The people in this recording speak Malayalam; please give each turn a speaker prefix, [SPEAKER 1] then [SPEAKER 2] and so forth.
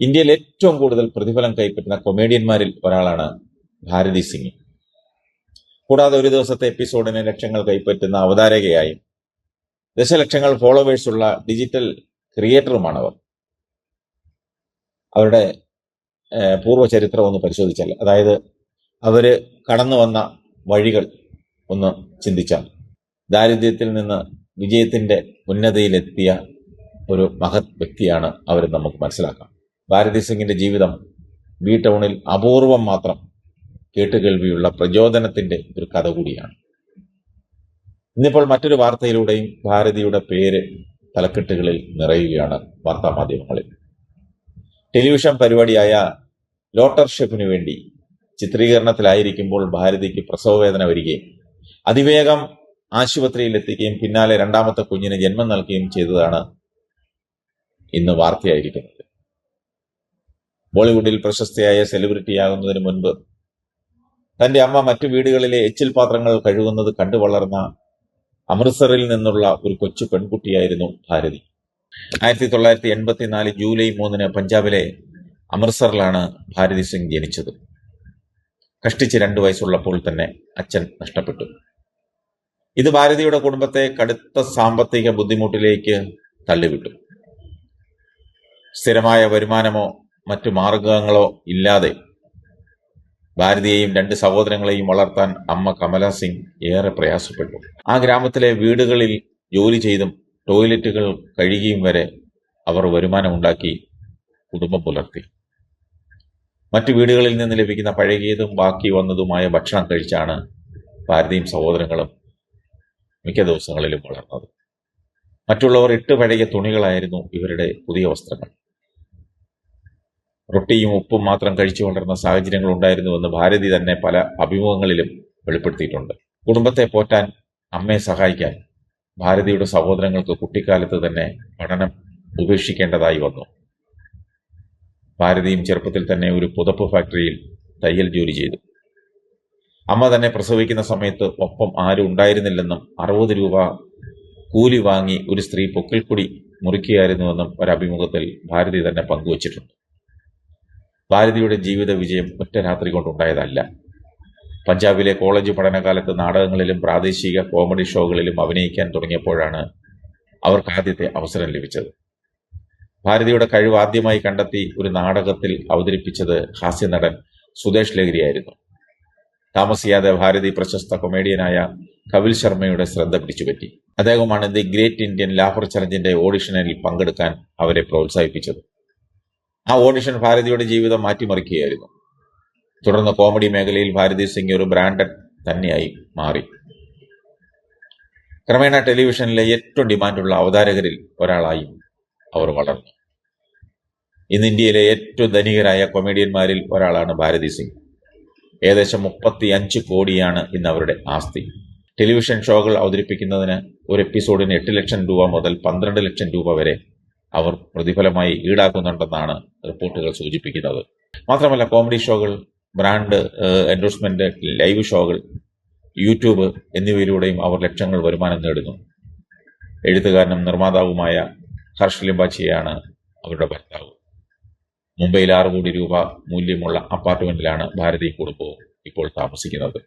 [SPEAKER 1] ഇന്ത്യയിൽ ഏറ്റവും കൂടുതൽ പ്രതിഫലം കൈപ്പറ്റുന്ന കൊമേഡിയന്മാരിൽ ഒരാളാണ് ഭാരതി സിംഗ്. കൂടാതെ ഒരു ദിവസത്തെ എപ്പിസോഡിന് ലക്ഷങ്ങൾ കൈപ്പറ്റുന്ന അവതാരകയായും ദശലക്ഷങ്ങൾ ഫോളോവേഴ്സുള്ള ഡിജിറ്റൽ ക്രിയേറ്ററുമാണ് അവർ അവരുടെ പൂർവചരിത്രം ഒന്ന് പരിശോധിച്ചാൽ അതായത് അവർ കടന്നു വന്ന വഴികൾ ഒന്ന് ചിന്തിച്ചാൽ ദാരിദ്ര്യത്തിൽ നിന്ന് വിജയത്തിന്റെ ഉന്നതിയിലെത്തിയ ഒരു മഹത് വ്യക്തിയാണ് അവർ നമുക്ക് മനസ്സിലാക്കാം. ഭാരതി സിംഗിന്റെ ജീവിതം ബി ടൗണിൽ അപൂർവം മാത്രം കേട്ടുകേൾവിയുള്ള പ്രചോദനത്തിന്റെ ഒരു കഥ കൂടിയാണ്. ഇന്നിപ്പോൾ മറ്റൊരു വാർത്തയിലൂടെയും ഭാരതിയുടെ പേര് തലക്കെട്ടുകളിൽ നിറയുകയാണ് വാർത്താ മാധ്യമങ്ങളിൽ ടെലിവിഷൻ പരിപാടിയായ ലോട്ടർ ഷെഫിനു വേണ്ടി ചിത്രീകരണത്തിലായിരിക്കുമ്പോൾ ഭാരതിക്ക് പ്രസവവേദന വരികയും അതിവേഗം ആശുപത്രിയിൽ എത്തിക്കുകയും പിന്നാലെ രണ്ടാമത്തെ കുഞ്ഞിന് ജന്മം നൽകുകയും ചെയ്തതാണ് ഇന്ന് വാർത്തയായിരിക്കുന്നത്. ബോളിവുഡിൽ പ്രശസ്തയായ സെലിബ്രിറ്റിയാകുന്നതിന് മുൻപ് തന്റെ അമ്മ മറ്റു വീടുകളിലെ എച്ചിൽ പാത്രങ്ങൾ കഴുകുന്നത് കണ്ടു വളർന്ന അമൃത്സറിൽ നിന്നുള്ള ഒരു കൊച്ചു പെൺകുട്ടിയായിരുന്നു ഭാരതി. ആയിരത്തി തൊള്ളായിരത്തി എൺപത്തിനാല് ജൂലൈ മൂന്നിന് പഞ്ചാബിലെ അമൃത്സറിലാണ് ഭാരതി സിംഗ് ജനിച്ചത്. കഷ്ടിച്ച് രണ്ടു വയസ്സുള്ളപ്പോൾ തന്നെ അച്ഛൻ നഷ്ടപ്പെട്ടു. ഇത് ഭാരതിയുടെ കുടുംബത്തെ കടുത്ത സാമ്പത്തിക ബുദ്ധിമുട്ടിലേക്ക് തള്ളിവിട്ടു. സ്ഥിരമായ വരുമാനമോ മറ്റു മാർഗങ്ങളോ ഇല്ലാതെ ഭാരതിയെയും രണ്ട് സഹോദരങ്ങളെയും വളർത്താൻ അമ്മ കമല സിംഗ് ഏറെ പ്രയാസപ്പെട്ടു. ആ ഗ്രാമത്തിലെ വീടുകളിൽ ജോലി ചെയ്തും ടോയ്ലറ്റുകൾ കഴുകിയും വരെ അവർ വരുമാനമുണ്ടാക്കി കുടുംബം പുലർത്തി. മറ്റു വീടുകളിൽ നിന്ന് ലഭിക്കുന്ന പഴകിയതും ബാക്കി വന്നതുമായ ഭക്ഷണം കഴിച്ചാണ് ഭാരതിയും സഹോദരങ്ങളും മിക്ക ദിവസങ്ങളിലും വളർന്നത്. മറ്റുള്ളവർ ഇട്ട് പഴകിയ തുണികളായിരുന്നു ഇവരുടെ പുതിയ വസ്ത്രങ്ങൾ. റൊട്ടിയും ഉപ്പും മാത്രം കഴിച്ചുകൊണ്ടിരുന്ന സാഹചര്യങ്ങൾ ഉണ്ടായിരുന്നുവെന്ന് ഭാരതി തന്നെ പല അഭിമുഖങ്ങളിലും വെളിപ്പെടുത്തിയിട്ടുണ്ട്. കുടുംബത്തെ പോറ്റാൻ അമ്മയെ സഹായിക്കാൻ ഭാരതിയുടെ സഹോദരങ്ങൾക്ക് കുട്ടിക്കാലത്ത് തന്നെ പഠനം ഉപേക്ഷിക്കേണ്ടതായി വന്നു. ഭാരതിയും ചെറുപ്പത്തിൽ തന്നെ ഒരു പുതപ്പ് ഫാക്ടറിയിൽ തയ്യൽ ജോലി ചെയ്തു. അമ്മ തന്നെ പ്രസവിക്കുന്ന സമയത്ത് ഒപ്പം ആരും ഉണ്ടായിരുന്നില്ലെന്നും അറുപത് രൂപ കൂലി വാങ്ങി ഒരു സ്ത്രീ പൊക്കിൽക്കുടി മുറിക്കുകയായിരുന്നുവെന്നും ഒരഭിമുഖത്തിൽ ഭാരതി തന്നെ പങ്കുവച്ചിട്ടുണ്ട്. ഭാരതിയുടെ ജീവിത വിജയം ഒറ്റ രാത്രി കൊണ്ടുണ്ടായതല്ല. പഞ്ചാബിലെ കോളേജ് പഠനകാലത്ത് നാടകങ്ങളിലും പ്രാദേശിക കോമഡി ഷോകളിലും അഭിനയിക്കാൻ തുടങ്ങിയപ്പോഴാണ് അവർക്ക് ആദ്യത്തെ അവസരം ലഭിച്ചത്. ഭാരതിയുടെ കഴിവ് ആദ്യമായി കണ്ടെത്തി ഒരു നാടകത്തിൽ അവതരിപ്പിച്ചത് ഹാസ്യനടൻ സുദേഷ് ലഹരിയായിരുന്നു. താമസിയാതെ ഭാരതി പ്രശസ്ത കൊമേഡിയനായ കപിൽ ശർമ്മയുടെ ശ്രദ്ധ പിടിച്ചുപറ്റി. അദ്ദേഹമാണ് ദി ഗ്രേറ്റ് ഇന്ത്യൻ ലാഫർ ചലഞ്ചിന്റെ ഓഡിഷനിൽ പങ്കെടുക്കാൻ അവരെ പ്രോത്സാഹിപ്പിച്ചത്. ആ ഓഡിഷൻ ഭാരതിയുടെ ജീവിതം മാറ്റിമറിക്കുകയായിരുന്നു. തുടർന്ന് കോമഡി മേഖലയിൽ ഭാരതി സിംഗ് ഒരു ബ്രാൻഡഡ് തന്നെയായി മാറി. ക്രമേണ ടെലിവിഷനിലെ ഏറ്റവും ഡിമാൻഡുള്ള അവതാരകരിൽ ഒരാളായി അവർ വളർന്നു. ഇന്ന് ഇന്ത്യയിലെ ഏറ്റവും ധനികരായ കൊമേഡിയന്മാരിൽ ഒരാളാണ് ഭാരതി സിംഗ്. ഏകദേശം മുപ്പത്തി അഞ്ച് കോടിയാണ് ഇന്ന് അവരുടെ ആസ്തി. ടെലിവിഷൻ ഷോകൾ അവതരിപ്പിക്കുന്നതിന് ഒരു എപ്പിസോഡിന് എട്ട് ലക്ഷം രൂപ മുതൽ പന്ത്രണ്ട് ലക്ഷം രൂപ വരെ അവർ പ്രതിഫലമായി ഈടാക്കുന്നുണ്ടെന്നാണ് റിപ്പോർട്ടുകൾ സൂചിപ്പിക്കുന്നത്. മാത്രമല്ല കോമഡി ഷോകൾ ബ്രാൻഡ് എൻഡോഴ്സ്മെന്റ് ലൈവ് ഷോകൾ യൂട്യൂബ് എന്നിവയിലൂടെയും അവർ ലക്ഷങ്ങൾ വരുമാനം നേടുന്നു. എഴുത്തുകാരനും നിർമ്മാതാവുമായ ഹർഷ് ലിംബാച്ചിയാണ് അവരുടെ ഭർത്താവ്. മുംബൈയിൽ ആറ് കോടി രൂപ മൂല്യമുള്ള അപ്പാർട്ട്മെന്റിലാണ് ഭാരതി കുടുംബവും ഇപ്പോൾ താമസിക്കുന്നത്.